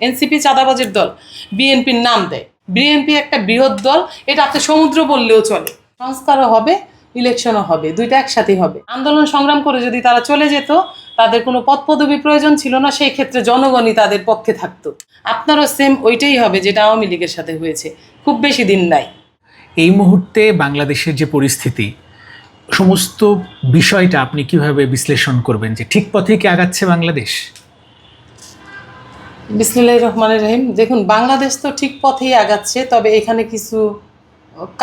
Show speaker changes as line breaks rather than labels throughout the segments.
NCP চাঁদাবাজের দল, বিএনপির নাম দেয়। বিএনপি একটা বৃহৎ দল, এটা আপনি সমুদ্র বললেও চলে। সংস্কারও হবে, ইলেকশনও হবে, দুইটা একসাথেই হবে। আন্দোলন সংগ্রাম করে যদি তারা চলে যেত, তাদের কোনো পদ পদবি প্রয়োজন ছিল না, সেই ক্ষেত্রে জনগণই তাদের পক্ষে থাকতো। আপনারও সেম ওইটাই হবে যেটা আওয়ামী লীগের সাথে হয়েছে। খুব বেশি দিন নাই।
এই মুহূর্তে বাংলাদেশের যে পরিস্থিতি, সমস্ত বিষয়টা আপনি কীভাবে বিশ্লেষণ করবেন যে ঠিক পথে কি আগাচ্ছে বাংলাদেশ?
বিসমিল্লাহ রহমানের রহিম। দেখুন, বাংলাদেশ তো ঠিক পথেই আগাচ্ছে, তবে এখানে কিছু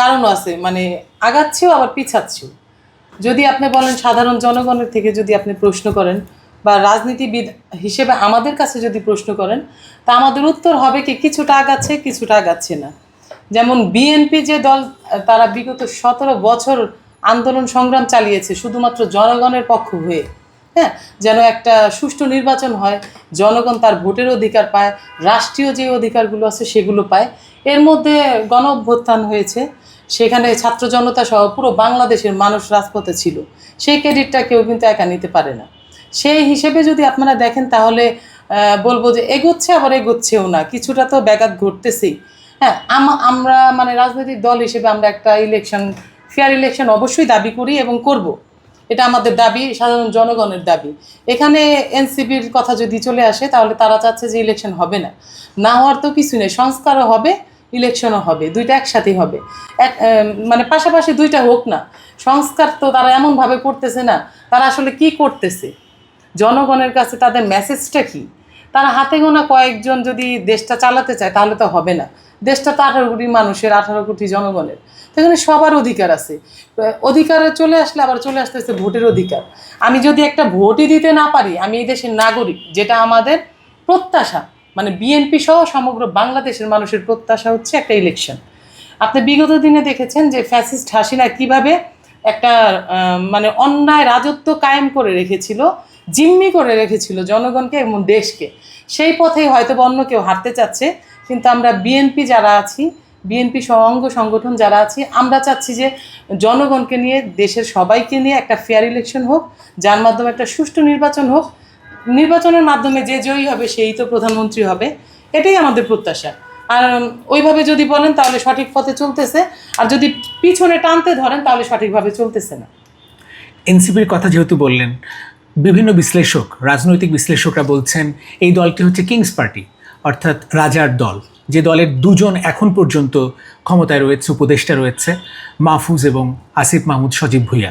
কারণও আছে। মানে আগাচ্ছেও, আবার পিছাচ্ছেও। যদি আপনি বলেন সাধারণ জনগণের থেকে যদি আপনি প্রশ্ন করেন, বা রাজনীতিবিদ হিসেবে আমাদের কাছে যদি প্রশ্ন করেন, তা আমাদের উত্তর হবে কি কিছুটা আগাচ্ছে কিছুটা আগাচ্ছে না। যেমন বিএনপি যে দল, তারা বিগত সতেরো বছর আন্দোলন সংগ্রাম চালিয়েছে, শুধুমাত্র জনগণের পক্ষ হয়ে। হ্যাঁ যেন একটা সুষ্ঠু নির্বাচন হয়, জনগণ তার ভোটের অধিকার পায়, রাষ্ট্রীয় যে অধিকারগুলো আছে সেগুলো পায়। এর মধ্যে গণ অভ্যুত্থান হয়েছে, সেখানে ছাত্র জনতা সহ পুরো বাংলাদেশের মানুষ রাজপথে ছিল। সেই ক্রেডিটটা কেউ কিন্তু একা নিতে পারে না। সেই হিসেবে যদি আপনারা দেখেন তাহলে বলব যে এগোচ্ছে আবার এগোচ্ছেও না, কিছুটা তো ব্যাঘাত ঘটতেছেই। হ্যাঁ আম- আমরা মানে রাজনৈতিক দল হিসেবে আমরা একটা ইলেকশন ফেয়ার ইলেকশন অবশ্যই দাবি করি এবং করব। এটা আমাদের দাবি, সাধারণ জনগণের দাবি। এখানে এনসিপির কথা যদি চলে আসে, তাহলে তারা চাচ্ছে যে ইলেকশন হবে না। না হওয়ার তো কিছু নেই, সংস্কারও হবে ইলেকশনও হবে, দুইটা একসাথেই হবে। এক মানে পাশাপাশি দুইটা হোক না, সংস্কার তো তারা এমনভাবে করতেছে না, তারা আসলে কি করতেছে? জনগণের কাছে তাদের মেসেজটা কি? তারা হাতে গোনা কয়েকজন যদি দেশটা চালাতে চায়, তাহলে তো হবে না। দেশটা তো আঠারো কোটি মানুষের, আঠারো কোটি জনগণের। তো এখানে সবার অধিকার আছে। অধিকারে চলে আসলে আবার চলে আসতে আসতেছে ভোটের অধিকার। আমি যদি একটা ভোটই দিতে না পারি, আমি এই দেশের নাগরিক, যেটা আমাদের প্রত্যাশা মানে বিএনপি সহ সমগ্র বাংলাদেশের মানুষের প্রত্যাশা হচ্ছে একটা ইলেকশন আপনি বিগত দিনে দেখেছেন যে ফ্যাসিস্ট হাসিনা কীভাবে একটা মানে অন্যায় রাজত্ব কায়েম করে রেখেছিল, জিম্মি করে রেখেছিল জনগণকে এবং দেশকে। সেই পথেই হয়তো অন্য কেউ হাঁটতে চাচ্ছে কিন্তু আমরা বিএনপি যারা আছি বিএনপি সহ অঙ্গ সংগঠন যারা আছি, আমরা চাচ্ছি যে জনগণকে নিয়ে, দেশের সবাইকে নিয়ে একটা ফেয়ার ইলেকশন হোক, যার মাধ্যমে একটা সুষ্ঠু নির্বাচন হোক। নির্বাচনের মাধ্যমে যে জয়ী হবে, সেই তো প্রধানমন্ত্রী হবে। এটাই আমাদের প্রত্যাশা। আর ওইভাবে যদি বলেন, তাহলে সঠিক পথে চলতেছে। আর যদি পিছনে টানতে ধরেন, তাহলে সঠিকভাবে চলতেছে না।
এনসিপির কথা যেহেতু বললেন, বিভিন্ন বিশ্লেষক, রাজনৈতিক বিশ্লেষকরা বলছেন, এই দলটি হচ্ছে কিংস পার্টি অর্থাৎ রাজার দল। যে দলের দুজন এখন পর্যন্ত ক্ষমতায় রয়েছে, উপদেষ্টা রয়েছে, মাহফুজ এবং আসিফ মাহমুদ সজীব ভুইয়া।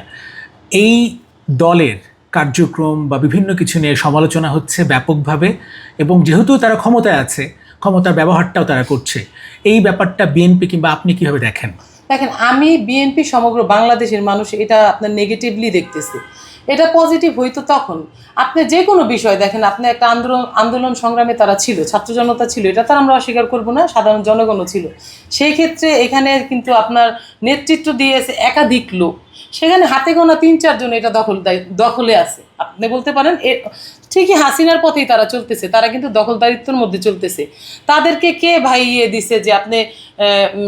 এই দলের কার্যক্রম বা বিভিন্ন কিছু নিয়ে সমালোচনা হচ্ছে ব্যাপকভাবে এবং যেহেতু তারা ক্ষমতায় আছে, ক্ষমতার ব্যবহারটাও তারা করছে। এই ব্যাপারটা বিএনপি কিংবা আপনি কীভাবে দেখেন?
দেখেন, আমি বিএনপি সমগ্র বাংলাদেশের মানুষ, এটা আপনার নেগেটিভলি দেখতেছি। এটা পজিটিভ হইতো তখন। আপনি যে কোনো বিষয় দেখেন, আপনি একটা আন্দোলন আন্দোলন সংগ্রামে তারা ছিল, ছাত্র জনতা ছিল, এটা তো আমরা অস্বীকার করব না, সাধারণ জনগণও ছিল। সেই ক্ষেত্রে এখানে কিন্তু আপনার নেতৃত্ব দিয়েছে একাধিক লোক। সেখানে হাতে গোনা তিন চারজন এটা দখল দখলে আছে। আপনি বলতে পারেন, এ, ঠিকই হাসিনার পথেই তারা চলতেছে, তারা কিন্তু দখলদারিত্বর মধ্যে চলতেছে। তাদেরকে কে ভাইয়ে দিছে যে আপনি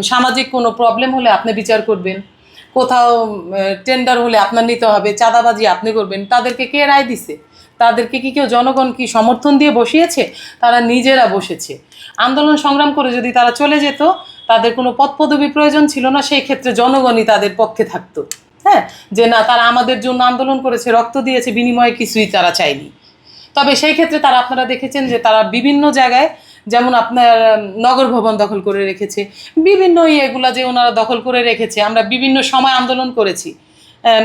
সামাজিক কোনো প্রবলেম হলে আপনি বিচার করবেন? কোথাও টেন্ডার হলে আপনার নিতে হবে, চাঁদাবাজি আপনি করবেন, তাদেরকে কে রায় দিছে? তাদেরকে কি কেউ জনগণ কি সমর্থন দিয়ে বসিয়েছে? তারা নিজেরা বসেছে। আন্দোলন সংগ্রাম করে যদি তারা চলে যেত, তাদের কোনো পদ পদবি প্রয়োজন ছিল না, সেই ক্ষেত্রে জনগণই তাদের পক্ষে থাকতো। হ্যাঁ? যে না, তারা আমাদের জন্য আন্দোলন করেছে, রক্ত দিয়েছে, বিনিময়ে কিছুই তারা চায়নি। তবে সেই ক্ষেত্রে তারা আপনারা দেখেছেন যে তারা বিভিন্ন জায়গায় যেমন আপনার নগর ভবন দখল করে রেখেছে, বিভিন্ন ইয়েগুলা যে ওনারা দখল করে রেখেছে, আমরা বিভিন্ন সময় আন্দোলন করেছি।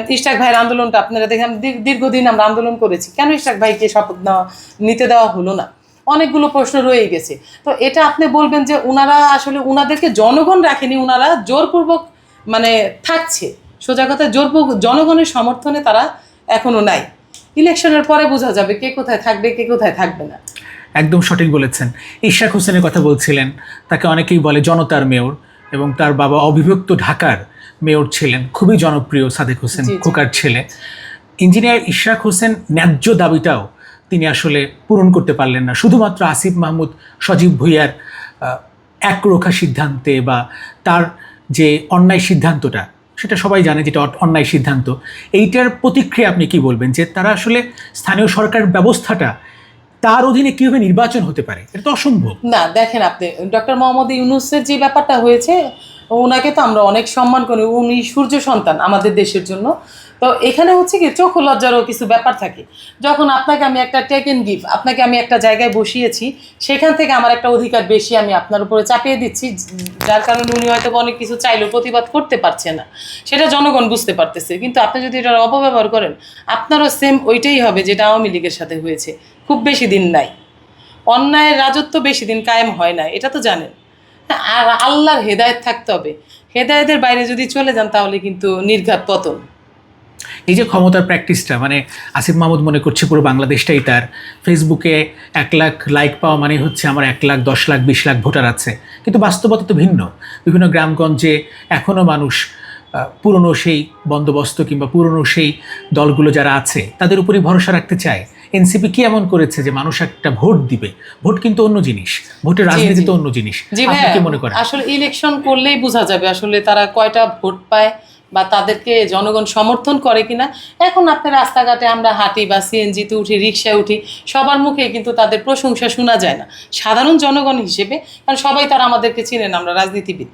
ইশরাক ভাইয়ের আন্দোলনটা আপনারা দেখেন দীর- দীর্ঘদিন আমরা আন্দোলন করেছি। কেন ইশরাক ভাইকে শপথ নেওয়া, নিতে দেওয়া হলো না? অনেকগুলো প্রশ্ন রয়ে গেছে। তো এটা আপনি বলবেন যে ওনারা আসলে ওনাদেরকে জনগণ রাখেনি ওনারা জোরপূর্বক মানে থাকছে। সোজা কথা জোরপূর্বক জনগণের সমর্থনে তারা এখনও নাই। ইলেকশনের পরে বোঝা যাবে কে কোথায় থাকবে, কে কোথায় থাকবে না।
একদম সঠিক বলেছেন। ইশাক হোসেনের কথা বলছিলেন তাকে অনেকেই বলে জনতার মেয়র এবং তার বাবা অবিভক্ত ঢাকার মেয়র ছিলেন খুবই জনপ্রিয় সাদেক হোসেন। খোকার ছেলে। ইঞ্জিনিয়ার ইশরাক হোসেন ন্যায্য দাবিটাও তিনি আসলে পূরণ করতে পারলেন না। শুধুমাত্র আসিফ মাহমুদ সজীব ভুইয়ার একরোখা সিদ্ধান্তে বা তার যে অন্যায় সিদ্ধান্তটা সেটা সবাই জানে যেটা অন্যায় সিদ্ধান্ত। এইটার প্রতিক্রিয়া আপনি কি বলবেন? যে তারা আসলে স্থানীয় সরকার ব্যবস্থাটা তার অধীনে কীভাবে নির্বাচন হতে পারে? এটা তো অসম্ভব।
না, দেখেন আপনি, ডক্টর মোহাম্মদ ইউনুসের যে ব্যাপারটা হয়েছে, ওনাকে তো আমরা অনেক সম্মান করি। উনি সূর্য সন্তান আমাদের দেশের জন্য। তো এখানে হচ্ছে কি চোখ লজ্জারও কিছু ব্যাপার থাকে। যখন আপনাকে আমি একটা টেক এন গিফট আপনাকে আমি একটা জায়গায় বসিয়েছি সেখান থেকে আমার একটা অধিকার বেশি আমি আপনার উপরে চাপিয়ে দিচ্ছি যার কারণে উনি হয়তো অনেক কিছু চাইলেও প্রতিবাদ করতে পারছে না। সেটা জনগণ বুঝতে পারতেছে। কিন্তু আপনি যদি এটার অপব্যবহার করেন আপনারও সেম ওইটাই হবে যেটা আওয়ামী লীগের সাথে হয়েছে। খুব বেশি দিন নাই। অন্যায়ের রাজত্ব বেশি দিন কায়েম হয় না এটা তো জানেন। হ্যাঁ, আর আল্লাহর হেদায়েত থাকতে হবে। হেদায়েতের বাইরে যদি চলে যান তাহলে কিন্তু নির্ঘাত পতন।
এই যে ক্ষমতার প্র্যাকটিসটা মানে আসিফ মাহমুদ মনে করছে পুরো বাংলাদেশটাই তার। ফেসবুকে এক লাখ লাইক পাওয়া মানে হচ্ছে আমার এক লাখ দশ লাখ বিশ লাখ ভোটার আছে। কিন্তু বাস্তবতা তো ভিন্ন। বিভিন্ন গ্রামগঞ্জে এখনও মানুষ পুরনো সেই বন্দোবস্ত কিংবা পুরনো সেই দলগুলো যারা আছে তাদের উপরই ভরসা রাখতে চায়। এনসিপি কি এমন করেছে যে মানুষ একটা ভোট দিবে? ভোট কিন্তু অন্য জিনিস। ভোটের রাজনীতি তো অন্য জিনিস। আপনি কি মনে করেন?
আসলে ইলেকশন করলেই বোঝা যাবে আসলে তারা কয়টা ভোট পায়। বা তাদেরকে জনগণ সমর্থন করে কিনা, এখন আপনি রাস্তাঘাটে আমরা হাঁটি বা সিএনজিতে উঠি, রিক্সায় উঠি, সবার মুখে কিন্তু তাদের প্রশংসা শোনা যায় না। সাধারণ জনগণ হিসেবে, কারণ সবাই তারা আমাদেরকে চিনেন আমরা রাজনীতিবিদ।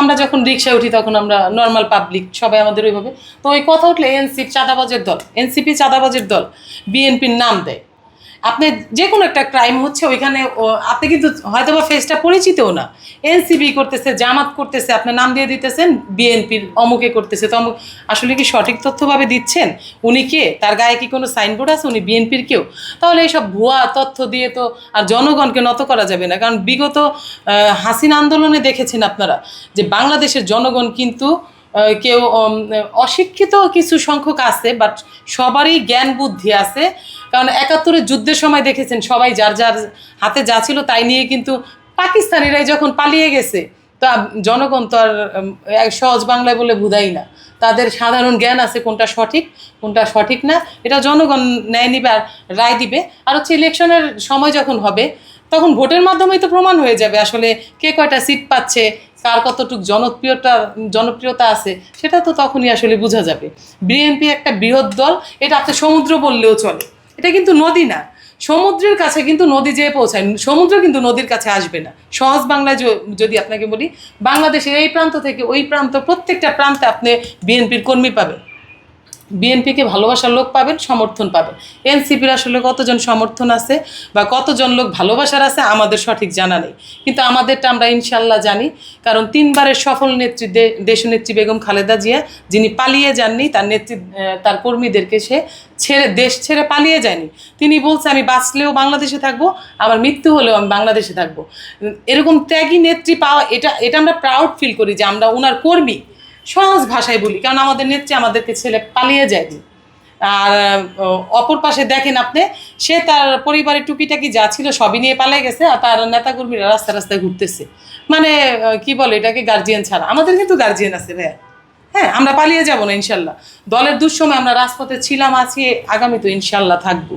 আমরা যখন রিক্সায় উঠি তখন আমরা নর্মাল পাবলিক সবাই আমাদের ওইভাবে। তো ওই কথা উঠলে এনসিপি চাঁদাবাজের দল এনসিপি চাঁদাবাজের দল বিএনপির নাম দেয়। আপনি যে কোনো একটা ক্রাইম হচ্ছে, ওইখানে আপনি কিন্তু হয়তো বা ফেসটা পরিচিতও না। এনসিবি করতেছে, জামাত করতেছে আপনি নাম দিয়ে দিতেছেন বিএনপির অমুকে করতেছে। তমুক আসলে কি সঠিক তথ্যভাবে দিচ্ছেন? উনি কে? তার গায়ে কি কোনো সাইনবোর্ড আছে? উনি বিএনপির কেউ? তাহলে এইসব ভুয়া তথ্য দিয়ে তো আর জনগণকে নত করা যাবে না। কারণ বিগত হাসিনা আন্দোলনে দেখেছেন আপনারা যে বাংলাদেশের জনগণ কিন্তু কেউ অশিক্ষিত কিছু সংখ্যক আছে বাট সবারই জ্ঞান বুদ্ধি আছে। কারণ একাত্তরের যুদ্ধের সময় দেখেছেন, সবাই যার যার হাতে যা ছিল তাই নিয়ে কিন্তু পাকিস্তানিরাই যখন পালিয়ে গেছে, তা জনগণ তো আর সহজ বাংলায় বলে বুঝাই না। তাদের সাধারণ জ্ঞান আছে কোনটা সঠিক কোনটা সঠিক না, এটা জনগণ ন্যায় নিবে আর রায় দিবে। আর হচ্ছে ইলেকশনের সময় যখন হবে তখন ভোটের মাধ্যমেই তো প্রমাণ হয়ে যাবে আসলে কে কয়টা সিট পাচ্ছে, কার কতটুক জনপ্রিয়তা জনপ্রিয়তা আছে, সেটা তো তখনই আসলে বোঝা যাবে। বিএনপি একটা বৃহৎ দল, এটা আপনি সমুদ্র বললেও চলে। এটা কিন্তু নদী না। সমুদ্রের কাছে কিন্তু নদী যেয়ে পৌঁছায়, সমুদ্র কিন্তু নদীর কাছে আসবে না। সহজ বাংলায় যদি আপনাকে বলি, বাংলাদেশের এই প্রান্ত থেকে ওই প্রান্ত প্রত্যেকটা প্রান্তে আপনি বিএনপির কর্মী পাবেন। বিএনপিকে ভালোবাসার লোক পাবেন, সমর্থন পাবেন। এনসিপির আসলে কতজন সমর্থন আছে বা কতজন লোক ভালোবাসার আছে আমাদের সঠিক জানা নেই। কিন্তু আমাদেরটা আমরা ইনশাল্লাহ জানি, কারণ তিনবারের সফল নেত্রী দেশনেত্রী বেগম খালেদা জিয়া, যিনি পালিয়ে যাননি, তার নেত্রী তার কর্মীদেরকে সে ছেড়ে, দেশ ছেড়ে পালিয়ে যায়নি। তিনি বলছে, আমি বাঁচলেও বাংলাদেশে থাকব আমার মৃত্যু হলেও আমি বাংলাদেশে থাকব। এরকম ত্যাগী নেত্রী পাওয়া, এটা এটা আমরা প্রাউড ফিল করি যে আমরা ওনার কর্মী। সহজ ভাষায় বলি, কারণ আমাদের নেত্রী আমাদেরকে ছেলে পালিয়ে যায়নি আর অপর পাশে দেখেন আপনি, সে তার পরিবারের টুকিটাকি যা ছিল সবই নিয়ে পালিয়ে গেছে আর তার নেতাকর্মীরা রাস্তা রাস্তায় ঘুরতেছে। মানে কি বলে এটাকে গার্জিয়ান ছাড়া। আমাদের কিন্তু গার্জিয়ান আছে ভাইয়া হ্যাঁ আমরা পালিয়ে যাব না, ইনশাল্লাহ। দলের দুঃসময় আমরা রাজপথে ছিলাম, আছি আগামী তো ইনশাল্লাহ থাকব।